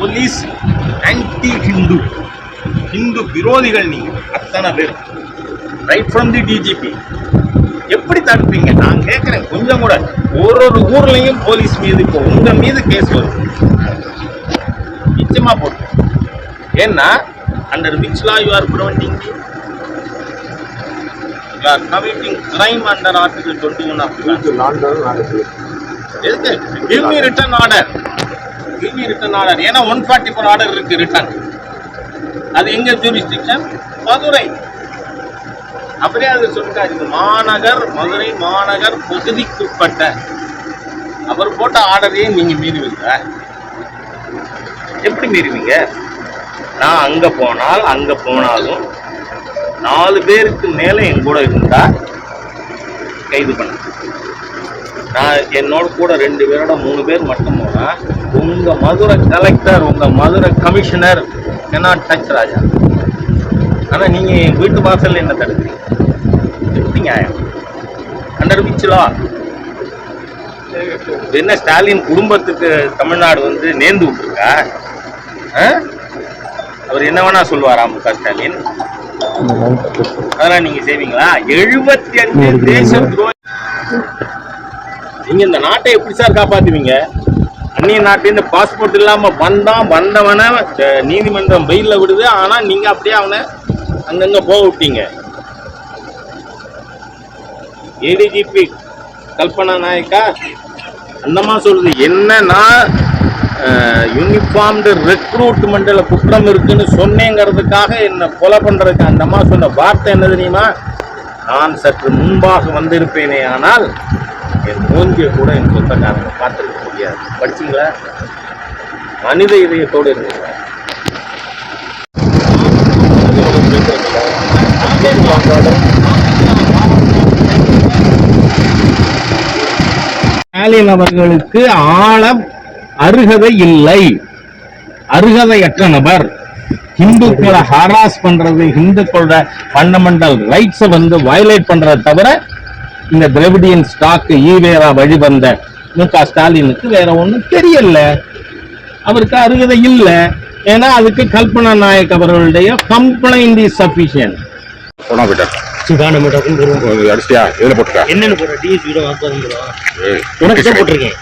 Police anti Hindu Hindu விரோதிகள் நீங்க. அத்தனை பேர். ரைட் ஃப்ரம் தி டிஜிபி எப்படி தடுப்பீங்க? நான் கேட்குறேன் கொஞ்சம் கூட. ஒரு ஒரு ஊர்லயும் போலீஸ் மீது இப்போ உங்க மீது கேஸ் வரும். நிச்சயமா போட்டு. ஏன்னா under which law you are preventing you are committing crime under article twenty one of எதுக்கு? Give me return order give return order ஏன்னா ஒன் ஃபார்ட்டி ஃபோர் ஆர்டர் இருக்கு ரிட்டர்ன் அது எங்க ஜூரிஸ்டிக்ஷன் மதுரை. அப்படியே அது சொல்லிட்டாரு. இது மாநகர் மதுரை மாநகர் பகுதிக்குட்பட்ட. அவர் போட்ட ஆர்டரையே நீங்க மீறுவீங்க. எப்படி மீறுவீங்க? நான் அங்க போனால் அங்க போனாலும் நாலு பேருக்கு மேலே என் கூட இருந்தா கைது பண்ண நான் என்னோட கூட ரெண்டு பேரோட மூணு பேர் மட்டும் போனா உங்க மதுரை கலெக்டர் உங்க Madurai commissioner cannot touch Raja? ஆனா நீங்க என் வீட்டு வாசல்ல என்ன தடுக்கிறீங்க எப்படி நியாயம்? அண்டர் விச்சுலா என்ன ஸ்டாலின் குடும்பத்துக்கு தமிழ்நாடு வந்து நேர்ந்து விட்டுருக்கா? அவர் என்ன வேணா சொல்லுவாரா மு க ஸ்டாலின்? அதெல்லாம் நீங்க செய்வீங்களா? எழுபத்தி அஞ்சு தேச துரோகி நீங்கள் இந்த நாட்டை எப்படி சார் காப்பாற்றுவீங்க அந்நிய நாட்டிலேருந்து பாஸ்போர்ட் இல்லாமல் வந்தான் வந்தவனை நீதிமன்றம் வெயிலில் விடுது. ஆனால் நீங்கள் அப்படியே அவனை அங்கங்கே போக விட்டீங்க. ஏடிஜிபி கல்பனா நாயக்கா அந்தமா சொல்லுது. என்னன்னா யூனிஃபார்ம்டு ரெக்ரூட்மெண்ட்டில் குற்றம் இருக்குன்னு சொன்னேங்கிறதுக்காக என்னை கொலை பண்ணுறதுக்கு அந்தம்மா சொன்ன வார்த்தை என்ன தெரியுமா? நான் சற்று முன்பாக வந்திருப்பேனே. ஆனால் என் மூஞ்சியை கூட என் சொந்தக்காரங்க பார்த்துருக்க முடியாது. படிச்சீங்களா? மனித இதயத்தோடு இருந்தீங்க ஸ்டாலின் அவர்களுக்கு ஆழம் அருகதை இல்லை. அருகதையற்ற நபர். இந்துக்களை ஹராஸ் பண்றது இந்துக்களோட ஃபண்டமெண்டல் ரைட்ஸை வந்து வயலேட் பண்றதை தவிர இந்த திராவிடியன் ஸ்டாக் ஈவேரா வழிவந்த மு க ஸ்டாலினுக்கு வேற ஒண்ணும் தெரியல. அவருக்கு அருகதை இல்லை. ஏன்னா அதுக்கு கல்பனா நாயக் அவர்களுடைய கம்ப்ளைண்ட் இஸ் சஃபிஷியன்ட் வீட்டு சிறை. போட்டிருக்கேன்?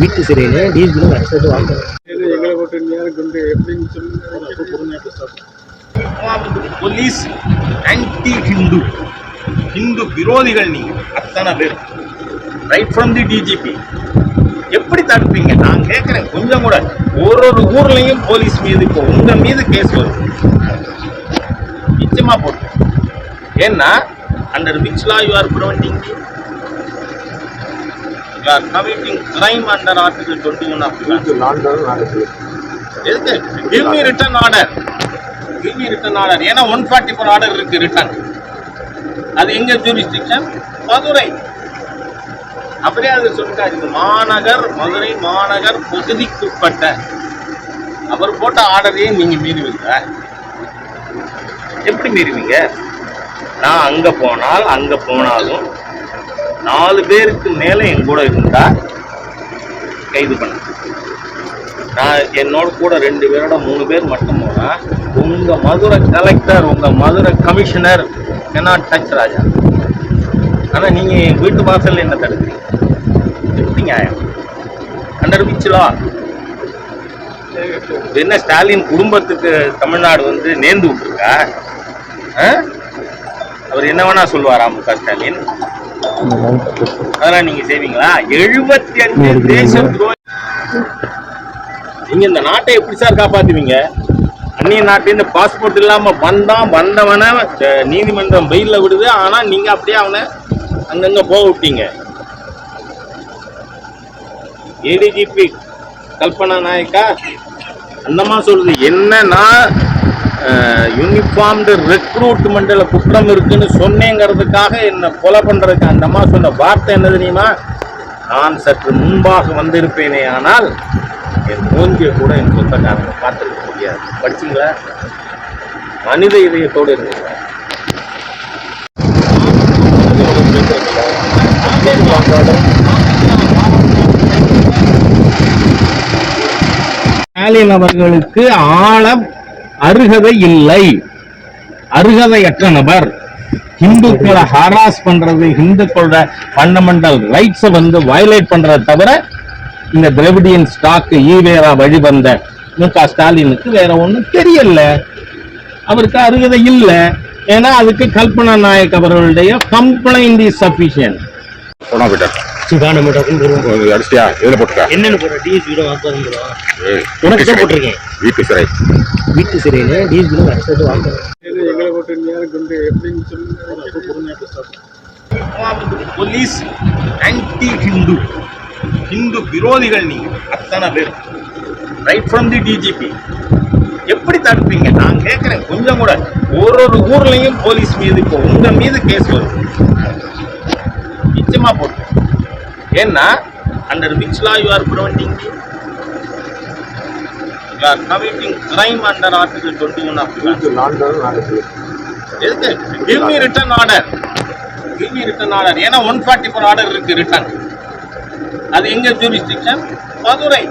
வீட்டு சிறையில் DSP police anti Hindu Hindu விரோதிகள் நீங்க. அத்தனை பேர். ரைட் ஃப்ரம் தி டிஜிபி எப்படி தடுப்பீங்க? நான் கேட்குறேன் கொஞ்சம் கூட. ஒரு ஒரு ஊர்லயும் போலீஸ் மீது இப்போ உங்க மீது கேஸ் வரும். நிச்சயமா போட்டு. ஏன்னா under which law you are preventing you are committing crime under article twenty one of எதுக்கு give me return order give me return order ஏன்னா ஒன் ஃபார்ட்டி ஃபோர் ஆர்டர் இருக்கு ரிட்டர்ன் அது எங்க ஜூரிஸ்டிக்ஷன் மதுரை. அப்படியே அது சொல்லிட்டாரு. இது மாநகர் மதுரை மாநகர் பகுதிக்குட்பட்ட. அவர் போட்ட ஆர்டரையே நீங்க மீறுவீங்க. எப்படி மீறுவீங்க? நான் அங்க போனால் அங்க போனாலும் நாலு பேருக்கு மேல என் கூட இருந்தா கைது பண்ண. நான் என்னோட கூட ரெண்டு பேரோட மூணு பேர் மட்டும் போனா உங்க மதுரை கலெக்டர் உங்க Madurai commissioner cannot touch Raja. ஆனா நீங்க என் வீட்டு வாசல்ல என்ன தடுக்கிறீங்க? எப்படி நியாயம்? அண்டர் விச்சுலா என்ன ஸ்டாலின் குடும்பத்துக்கு தமிழ்நாடு வந்து நேர்ந்து விட்டுருக்கா? அவர் என்ன வேணா சொல்லுவாரா மு க ஸ்டாலின்? அதெல்லாம் நீங்க செய்வீங்களா? எழுபத்தி அஞ்சு தேச துரோகி நீங்க இந்த நாட்டை எப்படி சார் காப்பாத்துவீங்க? அந்நிய நாட்டிலேருந்து பாஸ்போர்ட் இல்லாம வந்தான் வந்தவனை நீதிமன்றம் வெயில்ல விடுது. ஆனா நீங்க அப்படியே அவனை அங்கங்க போக விட்டீங்க. ஏடிஜிபி கல்பனா நாயக்கா அந்தமா சொல்லுது என்னன்னா யூனிஃபார்ம்டு ரெக்ரூட்மெண்ட்டில் குற்றம் இருக்குன்னு சொன்னேங்கிறதுக்காக என்னை கொலை பண்ணுறதுக்கு அந்தம்மா சொன்ன வார்த்தை என்ன தெரியுமா? நான் சற்று முன்பாக வந்திருப்பேனே ஆனால் என் மூஞ்சியை கூட என் சொந்தக்காரங்க பார்த்துருக்க முடியாது. படிச்சீங்களா? மனித இதயத்தோடு இருந்தீங்களா? ஸ்டாலின் அவர்களுக்கு ஆழம் அருகதை இல்லை. அருகதையற்ற நபர். ஹிந்துக்களை ஹராஸ் பண்றது ஹிந்துக்களோட ஃபண்டமெண்டல் ரைட்ஸை வந்து வயலேட் பண்றதை தவிர இந்த திராவிடியன் ஸ்டாக் ஈவேரா வழிவந்த மு க. ஸ்டாலினுக்கு வேற ஒண்ணும் தெரியல. அவருக்கு அருகதை இல்லை. ஏன்னா அதுக்கு கல்பனா நாயக் அவர்களுடைய கம்ப்ளைண்ட் இஸ் சஃபிஷியன்ட் போனா டக்குன்னு போடுவோம் அடிச்சியா போட்டுக்க? என்னென்ன போடுற? வீட்டு வாக்குவாதம் போலீஸ் ஆன்டி ஹிந்து ஹிந்து விரோதிகள் நீங்க அத்தனை பேர். ரைட் ஃப்ரம் தி டிஜிபி எப்படி தடுப்பீங்க? நான் கேட்கிறேன். கொஞ்சம் கூட. ஒரு ஒரு ஊர்லயும் போலீஸ் மீது இப்போ உங்க மீது கேஸ் வரும். நிச்சயமா போட்டு. ஏன்னா under which law you are preventing you are committing crime under article twenty one of எதுக்கு? Give me return order give me return order ஏன்னா ஒன் ஃபார்ட்டி ஃபோர் ஆர்டர் இருக்கு ரிட்டர்ன் அது எங்க ஜூரிஸ்டிக்ஷன் மதுரை.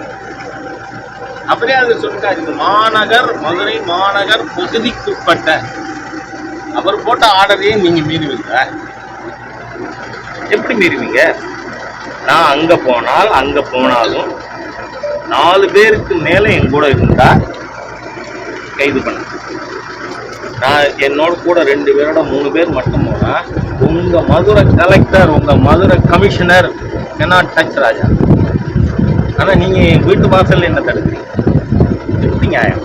அப்படியே அது சொல்லிட்டாரு. இது மாநகர் மதுரை மாநகர் பகுதிக்குட்பட்ட. அவர் போட்ட ஆர்டரையே நீங்க மீறுவீங்க. எப்படி மீறுவீங்க? நான் அங்க போனால் அங்க போனாலும் நாலு பேருக்கு மேலே என் கூட இருந்தா கைது பண்ண நான் என்னோட கூட ரெண்டு பேரோட மூணு பேர் மட்டும் போனா உங்க மதுரை கலெக்டர் உங்க மதுரை கமிஷனர் என்ன டச் ராஜா. ஆனா நீங்க என் வீட்டு வாசல்ல என்ன தடுக்கிறீங்க எப்படி நியாயம்?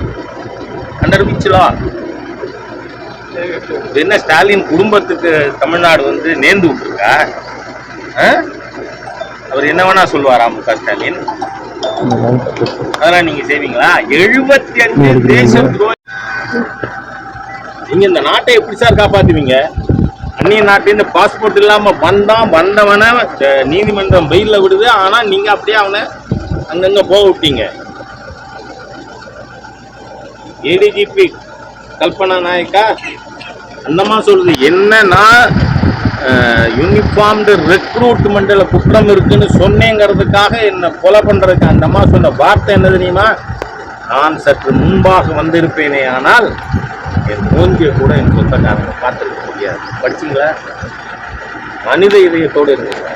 அண்டர் விச்சுலா என்ன ஸ்டாலின் குடும்பத்துக்கு தமிழ்நாடு வந்து நேர்ந்து விட்டுருக்கா? அவர் என்ன வேணா சொல்லுவாரா மு க ஸ்டாலின்? அதெல்லாம் நீங்க செய்வீங்களா? எழுபத்தி அஞ்சு தேச துரோகி நீங்கள் இந்த நாட்டை எப்படி சார் காப்பாற்றுவீங்க அந்நிய நாட்டிலேருந்து பாஸ்போர்ட் இல்லாமல் வந்தான் வந்தவனை நீதிமன்றம் வெயிலில் விடுது. ஆனால் நீங்கள் அப்படியே அவனை அங்கங்கே போக விட்டீங்க. ஏடிஜிபி கல்பனா நாயக்கா அந்தமா சொல்லுது என்னன்னா யூனிஃபார்ம்டு ரெக்ரூட்மெண்ட்டில் குற்றம் இருக்குன்னு சொன்னேங்கிறதுக்காக என்னை கொலை பண்ணுறதுக்கு அந்தம்மா சொன்ன வார்த்தை என்ன தெரியுமா? நான் சற்று முன்பாக வந்திருப்பேனே ஆனால் என் மூஞ்சியை கூட என் சொந்தக்காரங்க பார்த்துருக்க முடியாது. படிச்சீங்களா? மனித இதயத்தோடு இருந்தீங்க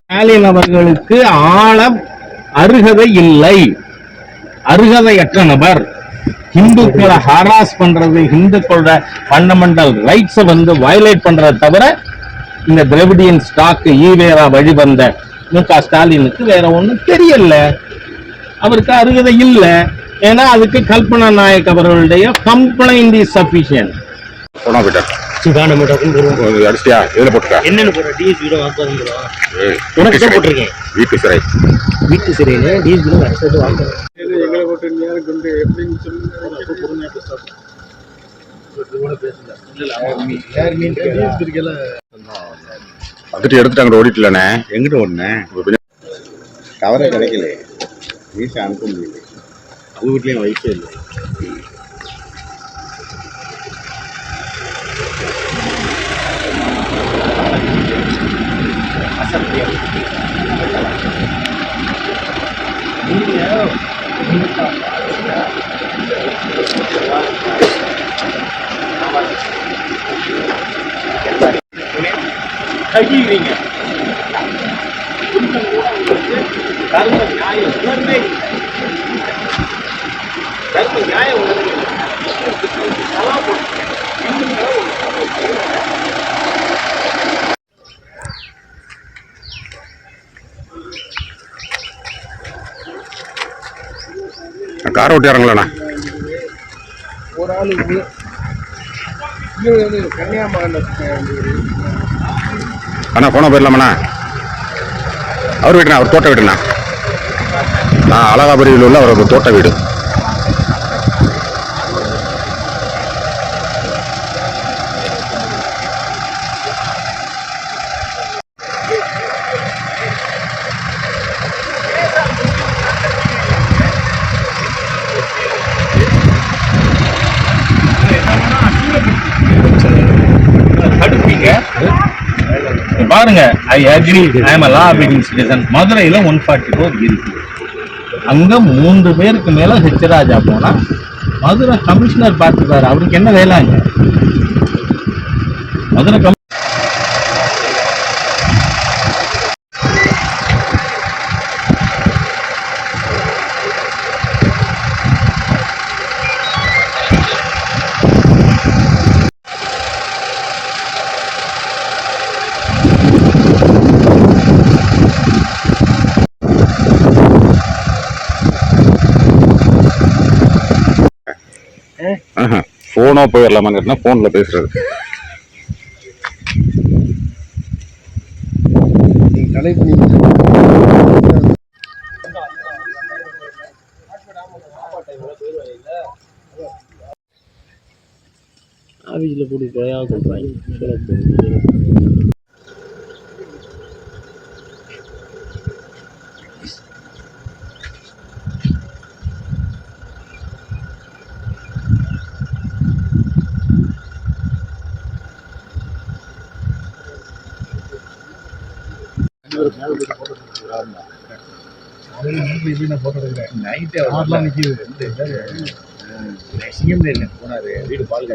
ஸ்டாலின் அவர்களுக்கு ஆழம் அருகதை இல்லை. அருகதையற்ற நபர். ஹிந்துக்களை ஹராஸ் பண்றது ஹிந்துக்களோட ஃபண்டமெண்டல் ரைட்ஸை வந்து வயலேட் பண்றதை தவிர இந்த திராவிடியன் ஸ்டாக் ஈவேரா வழிவந்த மு க ஸ்டாலினுக்கு வேற ஒண்ணும் தெரியல. அவருக்கு அருகதை இல்லை. ஏன்னா அதுக்கு கல்பனா நாயக் அவர்களுடைய கம்ப்ளைண்ட் இஸ் உனக்கு வீட்டு சிறை. போட்டிருக்கேன் வீட்டு சிறையில் டிஎஸ்பி எங்களை போட்டு எப்படின்னு சொல்லி வந்துட்டு எடுத்துட்டு அங்கிட்ட ஓடிட்டலண்ணே. எங்கிட்ட ஒண்ணு? கவரே கிடைக்கல. வீசா அனுப்ப முடியல. அவங்க வீட்லயும் வைஃபை இல்லை. கழிவீங்க உங்களுக்கு தர்ம நியாயம். உணர்வே. தர்ம நியாயம் உணர்வே காரை ஓட்டி இறங்கலண்ணா. ஒரு ஆள் கன்னியாகுமரியில் அண்ணா போனா போயிடலாமாண்ணா? அவர் வீட்டுண்ணா அவர் தோட்ட வீடுண்ணா. நான் அழகாபுரியில் உள்ள அவர் தோட்ட வீடு. பாருங்க I agree I am law abiding citizen மதுரையில் ஒன் ஃபார்ட்டி ஃபோர் இருக்கு. அங்க மூன்று பேருக்கு மேல ஹெச்ராஜா போனா மதுரை கமிஷனர் பார்த்துப்பாரு அவருக்கு என்ன வேலைங்க மதுரை கமி- போயிடலாமான்னு கேட்டால் ஃபோனில் பேசுறது ஆஃபீஸில் கூட்டிகிட்டு போயா சொல்கிறாங்க நைட்டே நிக்குது. சிஎம் போனாரு? வீடு பால் காய்ச்சி